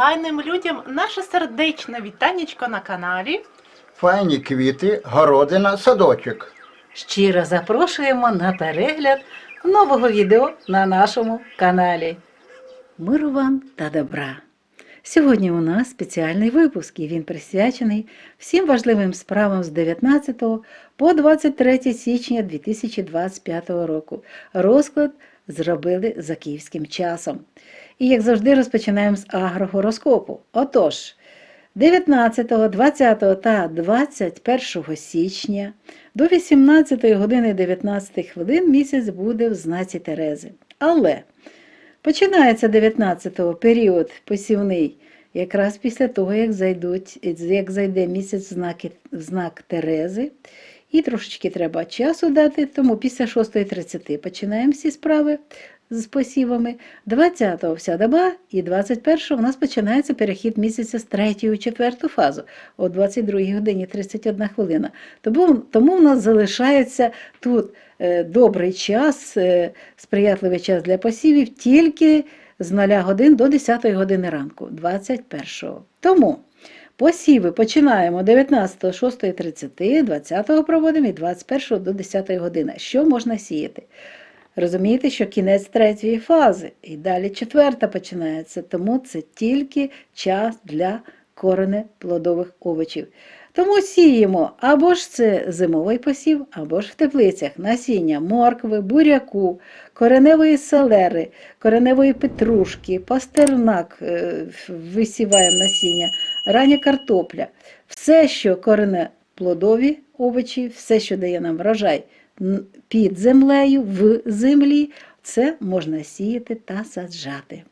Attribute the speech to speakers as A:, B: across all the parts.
A: файним людям наше сердечне вітанечко на каналі.
B: Файні квіти, городина, садочок.
C: Щиро запрошуємо на перегляд нового відео на нашому каналі. Миру вам та добра! Сьогодні у нас спеціальний випуск, і він присвячений всім важливим справам з 19 по 23 січня 2025 року. Розклад зробили за київським часом. І як завжди розпочинаємо з агрогороскопу. Отож, 19, 20 та 21 січня до 18 години 19 хвилин місяць буде в знаці Терези. Але починається 19-го період посівний якраз після того, як, зайдуть, як зайде місяць в, знаки, в знак Терези. І трошечки треба часу дати, тому після 6.30 починаємо всі справи з посівами. 20-го вся доба і 21-го у нас починається перехід місяця з 3 у 4 фазу о 22 годині 31 хвилина. Тому, тому у нас залишається тут е, добрий час, е, сприятливий час для посівів тільки з 0 годин до 10 години ранку, 21-го. Тому посіви починаємо 19, 6.30, 20 проводимо і 21 до 10 години. Що можна сіяти? Розумієте, що кінець третьої фази, і далі четверта починається, тому це тільки час для коренеплодових овочів. Тому сіємо або ж це зимовий посів, або ж в теплицях насіння моркви, буряку, кореневої селери, кореневої петрушки, пастернак е, висіваємо насіння, рання картопля. Все, що коренеплодові овочі, все, що дає нам врожай під землею, в землі, це можна сіяти та саджати.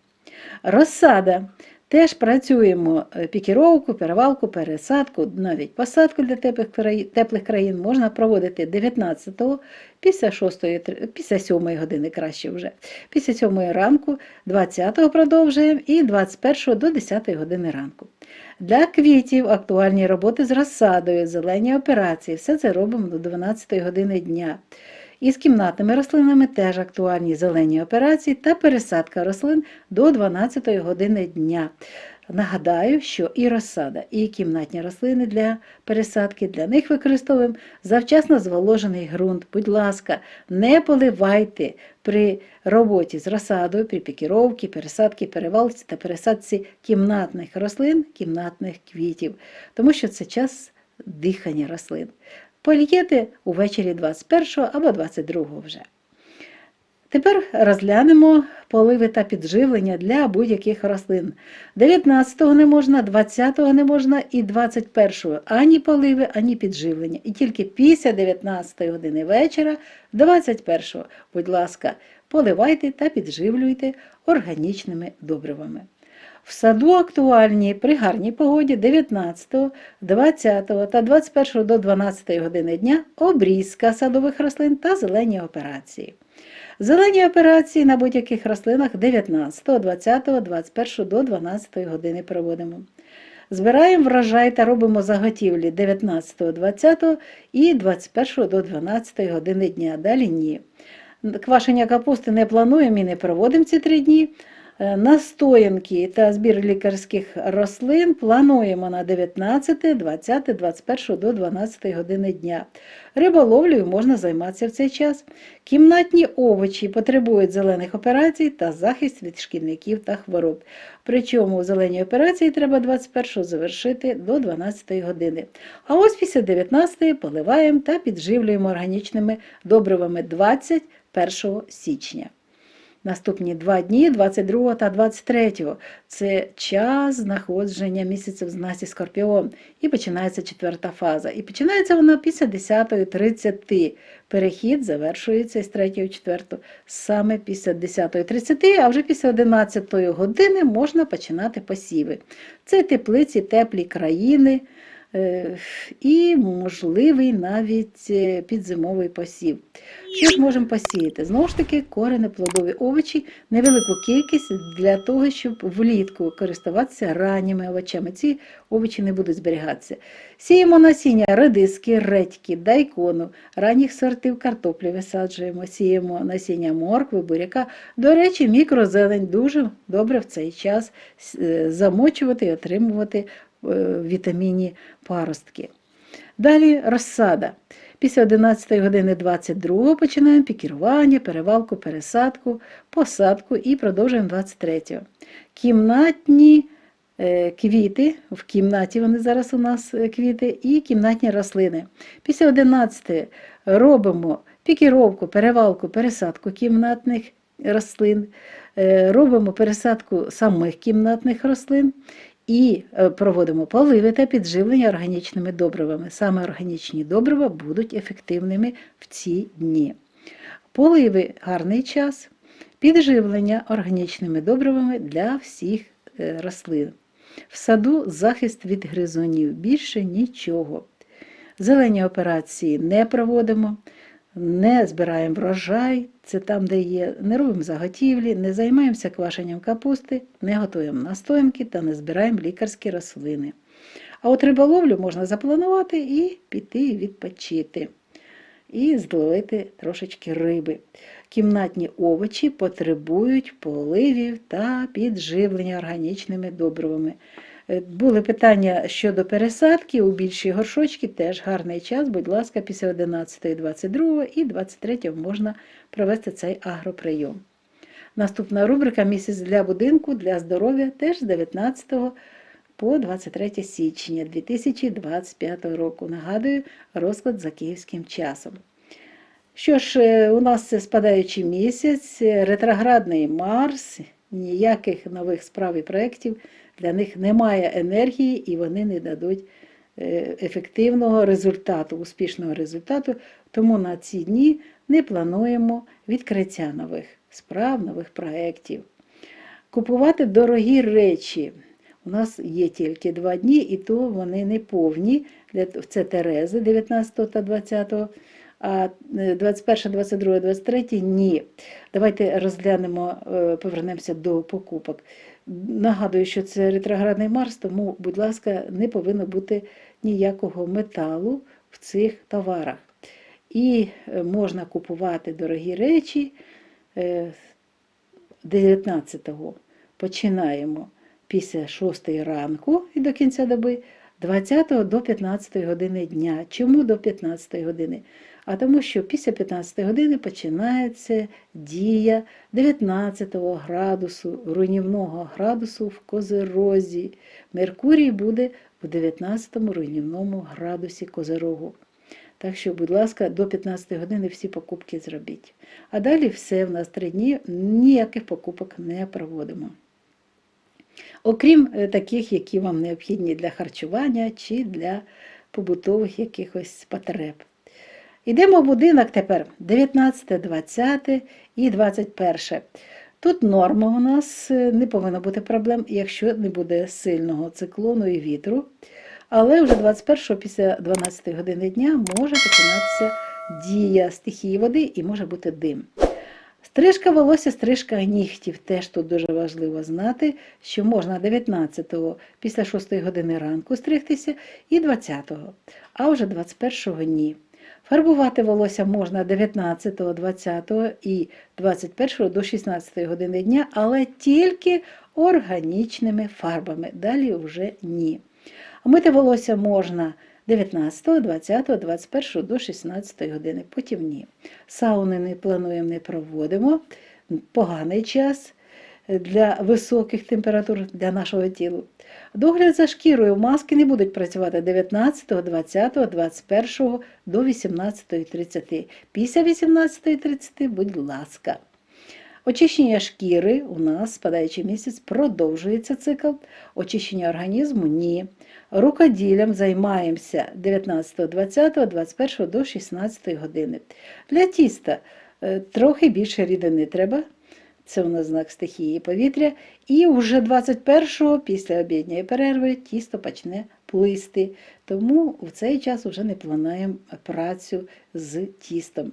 C: Розсада. Теж працюємо е, пікіровку, перевалку, пересадку, навіть посадку для теплих країн, можна проводити 19-го, після 6 після 7 години краще вже. Після 7 ранку, 20-го продовжуємо і 21 до 10 години ранку. Для квітів актуальні роботи з розсадою, зелені операції. Все це робимо до 12 години дня. І з кімнатними рослинами теж актуальні зелені операції та пересадка рослин до 12 години дня. Нагадаю, що і розсада, і кімнатні рослини для пересадки, для них використовуємо завчасно зволожений ґрунт. Будь ласка, не поливайте при роботі з розсадою, при пікіровці, пересадці, перевалці та пересадці кімнатних рослин, кімнатних квітів, тому що це час дихання рослин. Полієте увечері 21 або 22 вже. Тепер розглянемо поливи та підживлення для будь-яких рослин. 19-го не можна, 20-го не можна і 21-го ані поливи, ані підживлення. І тільки після 19-ї години вечора, 21-го, будь ласка, поливайте та підживлюйте органічними добривами. В саду актуальні при гарній погоді 19, 20 та 21 до 12 години дня обрізка садових рослин та зелені операції. Зелені операції на будь-яких рослинах 19, 20, 21 до 12 години проводимо. Збираємо врожай та робимо заготівлі 19, 20 і 21 до 12 години дня. Далі ні. Квашення капусти не плануємо і не проводимо ці три дні. Е, Настоянки та збір лікарських рослин плануємо на 19, 20, 21 до 12 години дня. Риболовлею можна займатися в цей час. Кімнатні овочі потребують зелених операцій та захист від шкідників та хвороб. Причому зелені операції треба 21 завершити до 12 години. А ось після 19 поливаємо та підживлюємо органічними добривами 21 січня. Наступні два дні, 22 та 23. Це час знаходження місяця в знаці Скорпіон. І починається четверта фаза. І починається вона після 10.30. Перехід завершується з 3 в 4. Саме після 10.30, а вже після 11 години можна починати посіви. Це теплиці, теплі країни. Е, і можливий навіть е, підзимовий посів. Що ж можемо посіяти? Знову ж таки, коренеплодові овочі, невелику кількість для того, щоб влітку користуватися ранніми овочами. Ці овочі не будуть зберігатися. Сіємо насіння редиски, редьки, дайкону, ранніх сортів картоплі висаджуємо, сіємо насіння моркви, буряка. До речі, мікрозелень дуже добре в цей час е, замочувати і отримувати е, вітамінні паростки. Далі розсада. Після 11 години 22 починаємо пікірування, перевалку, пересадку, посадку і продовжуємо 23. Кімнатні е, квіти, в кімнаті вони зараз у нас е, квіти, і кімнатні рослини. Після 11 робимо пікіровку, перевалку, пересадку кімнатних рослин, робимо пересадку самих кімнатних рослин і е, проводимо поливи та підживлення органічними добривами. Саме органічні добрива будуть ефективними в ці дні. Поливи гарний час, підживлення органічними добривами для всіх е, рослин. В саду захист від гризунів, більше нічого. Зелені операції не проводимо, не збираємо врожай, це там, де є, не робимо заготівлі, не займаємося квашенням капусти, не готуємо настоянки та не збираємо лікарські рослини. А от риболовлю можна запланувати і піти відпочити. І зловити трошечки риби. Кімнатні овочі потребують поливів та підживлення органічними добривами. Е, Були питання щодо пересадки у більші горшочки, теж гарний час, будь ласка, після 11, 22 і 23 можна провести цей агроприйом. Наступна рубрика Місяць для будинку для здоров'я теж з 19 по 23 січня 2025 року. Нагадую, розклад за київським часом. Що ж, е, у нас спадаючий місяць, ретроградний Марс, ніяких нових справ і проєктів, для них немає енергії і вони не дадуть е, ефективного результату, успішного результату. Тому на ці дні не плануємо відкриття нових справ, нових проєктів. Купувати дорогі речі. У нас є тільки два дні, і то вони не повні. Це Терези 19 та 20, а е, 21, 22, 23 ні. Давайте розглянемо, е, повернемося до покупок. Нагадую, що це ретроградний Марс, тому, будь ласка, не повинно бути ніякого металу в цих товарах. І е, можна купувати дорогі речі е, 19-го. Починаємо після 6 ранку і до кінця доби, 20 до 15 години дня. Чому до 15 години? А тому, що після 15 години починається дія 19 градусу, руйнівного градусу в Козерозі. Меркурій буде в 19 руйнівному градусі Козерогу. Так що, будь ласка, до 15 години всі покупки зробіть. А далі все в нас три дні, ніяких покупок не проводимо. Окрім е, таких, які вам необхідні для харчування чи для побутових якихось потреб. Йдемо в будинок тепер 19, 20 і 21. Тут норма у нас е, не повинно бути проблем, якщо не буде сильного циклону і вітру. Але вже 21 після 12 години дня може починатися дія стихії води і може бути дим. Стрижка волосся, стрижка нігтів. Теж тут дуже важливо знати, що можна 19-го після 6 години ранку стригтися і 20-го, а вже 21-го ні. Фарбувати волосся можна 19, 20 і 21 до 16 години дня, але тільки органічними фарбами. Далі вже ні. А мити волосся можна 19, 20, 21 до 16 години, потім ні. Сауни не плануємо, не проводимо. Поганий час для високих температур для нашого тіла. Догляд за шкірою маски не будуть працювати 19, 20, 21 до 18.30. Після 18.30, будь ласка. Очищення шкіри у нас, спадаючий місяць, продовжується цикл. Очищення організму ні. Рукоділлям займаємося 19, 20, 21 до 16 години. Для тіста е, трохи більше рідини треба. Це у нас знак стихії повітря. І вже 21-го, після обідньої перерви, тісто почне плисти. Тому в цей час вже не плануємо працю з тістом.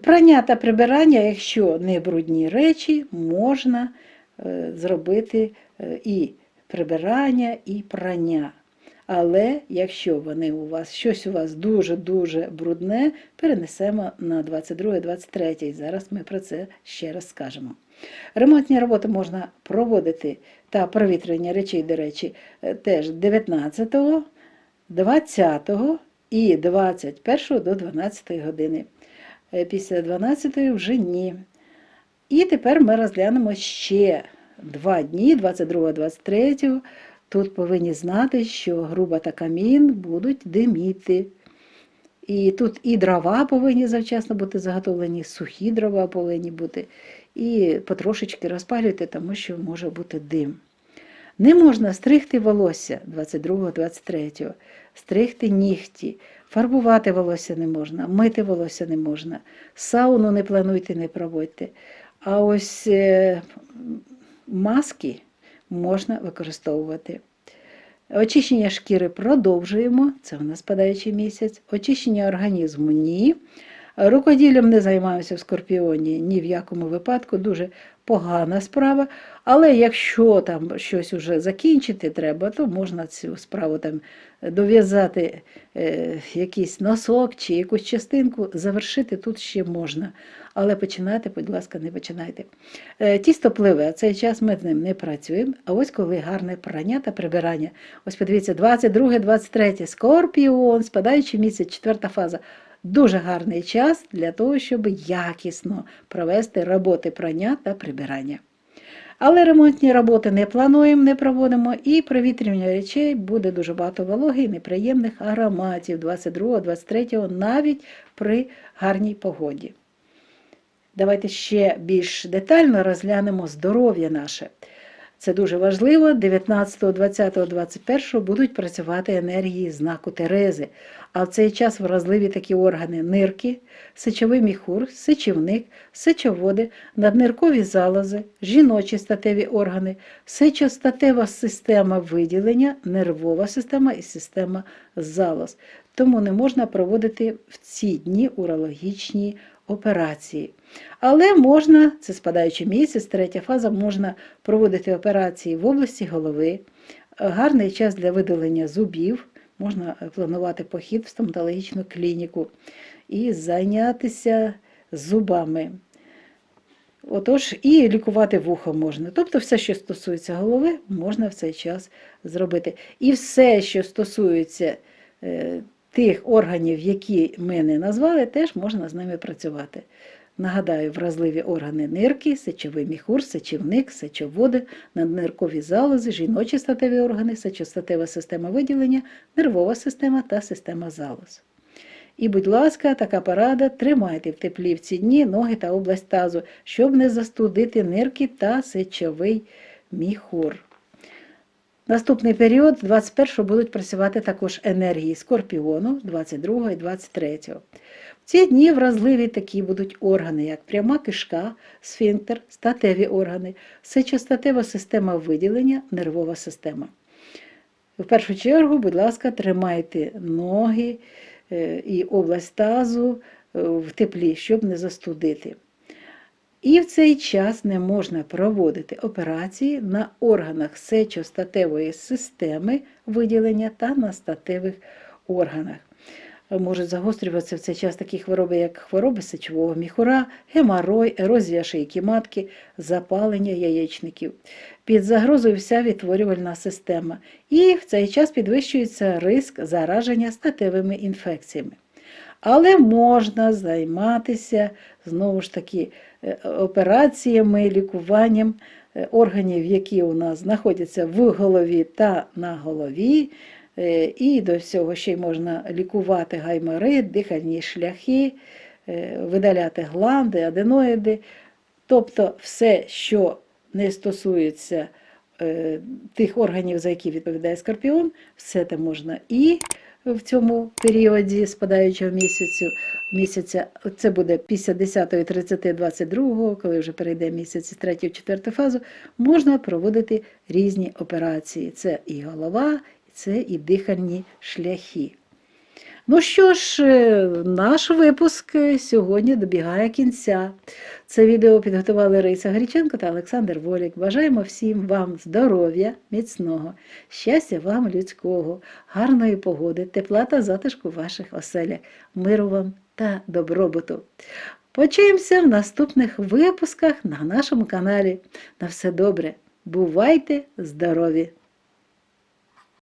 C: Прання та прибирання, якщо не брудні речі, можна е, зробити е, і прибирання, і прання. Але якщо вони у вас щось у вас дуже-дуже брудне, перенесемо на 22-23. Зараз ми про це ще раз скажемо. Ремонтні роботи можна проводити та провітрення речей, до речі, е, теж 19, 20 і 21 до 12 години. Е, Після 12 вже ні. І тепер ми розглянемо ще два дні, 22-23. Тут повинні знати, що груба та камін будуть диміти. І тут і дрова повинні завчасно бути заготовлені, сухі дрова повинні бути. І потрошечки розпалюйте, тому що може бути дим. Не можна стригти волосся 22-23, стригти нігті, фарбувати волосся не можна, мити волосся не можна, сауну не плануйте, не проводьте. А ось е, маски можна використовувати. Очищення шкіри продовжуємо, це у нас падаючий місяць. Очищення організму ні. Рукоділлям не займаємося в скорпіоні ні в якому випадку, дуже погана справа. Але якщо там щось уже закінчити треба, то можна цю справу там дов'язати е, якийсь носок чи якусь частинку, завершити тут ще можна. Але починати, будь ласка, не починайте. Е, тісто пливе, цей час ми з ним не працюємо. А ось коли гарне прання та прибирання. Ось подивіться, 22, 23, скорпіон, спадаючий місяць, четверта фаза. Дуже гарний час для того, щоб якісно провести роботи прання та прибирання. Але ремонтні роботи не плануємо, не проводимо, і провітрювання речей буде дуже багато вологи і неприємних ароматів 22-23, навіть при гарній погоді. Давайте ще більш детально розглянемо здоров'я наше. Це дуже важливо. 19, 20, 21 будуть працювати енергії знаку Терези. А в цей час вразливі такі органи нирки, сечовий міхур, сечівник, сечоводи, надниркові залози, жіночі статеві органи, сечостатева система виділення, нервова система і система залоз. Тому не можна проводити в ці дні урологічні операції. Але можна, це спадаючий місяць, третя фаза, можна проводити операції в області голови, гарний час для видалення зубів, можна планувати похід в стоматологічну клініку і зайнятися зубами. Отож, і лікувати вухо можна. Тобто, все, що стосується голови, можна в цей час зробити. І все, що стосується е, тих органів, які ми не назвали, теж можна з ними працювати. Нагадаю, вразливі органи нирки, сечовий міхур, сечівник, сечоводи, надниркові залози, жіночі статеві органи, сечостатева система виділення, нервова система та система залоз. І, будь ласка, така порада, тримайте в теплі в ці дні ноги та область тазу, щоб не застудити нирки та сечовий міхур. Наступний період, 21-го, будуть працювати також енергії скорпіону, 22 і 23. В ці дні вразливі такі будуть органи, як пряма кишка, сфінктер, статеві органи, сечостатева система виділення, нервова система. В першу чергу, будь ласка, тримайте ноги е, і область тазу е, в теплі, щоб не застудити. І в цей час не можна проводити операції на органах сечостатевої системи виділення та на статевих органах. Можуть загострюватися в цей час такі хвороби, як хвороби сечового міхура, геморой, ерозія шийки матки, запалення яєчників. Під загрозою вся відтворювальна система. І в цей час підвищується риск зараження статевими інфекціями. Але можна займатися знову ж таки операціями, лікуванням е, органів, які у нас знаходяться в голові та на голові. Е, І до всього ще й можна лікувати гайморит, дихальні шляхи, е, видаляти гланди, аденоїди. Тобто все, що не стосується е, тих органів, за які відповідає скорпіон, все це можна і в цьому періоді спадаючого місяцю. Місяця це буде після 10, 30, 22, коли вже перейде місяць з 3 4 фазу, можна проводити різні операції. Це і голова, це і дихальні шляхи. Ну що ж, е, наш випуск е, сьогодні добігає кінця. Це відео підготували Раїса Гріченко та Олександр Волік. Бажаємо всім вам здоров'я, міцного, щастя вам людського, гарної погоди, тепла та затишку в ваших оселях, миру вам та добробуту. Почуємося в наступних випусках на нашому каналі. На все добре. Бувайте здорові!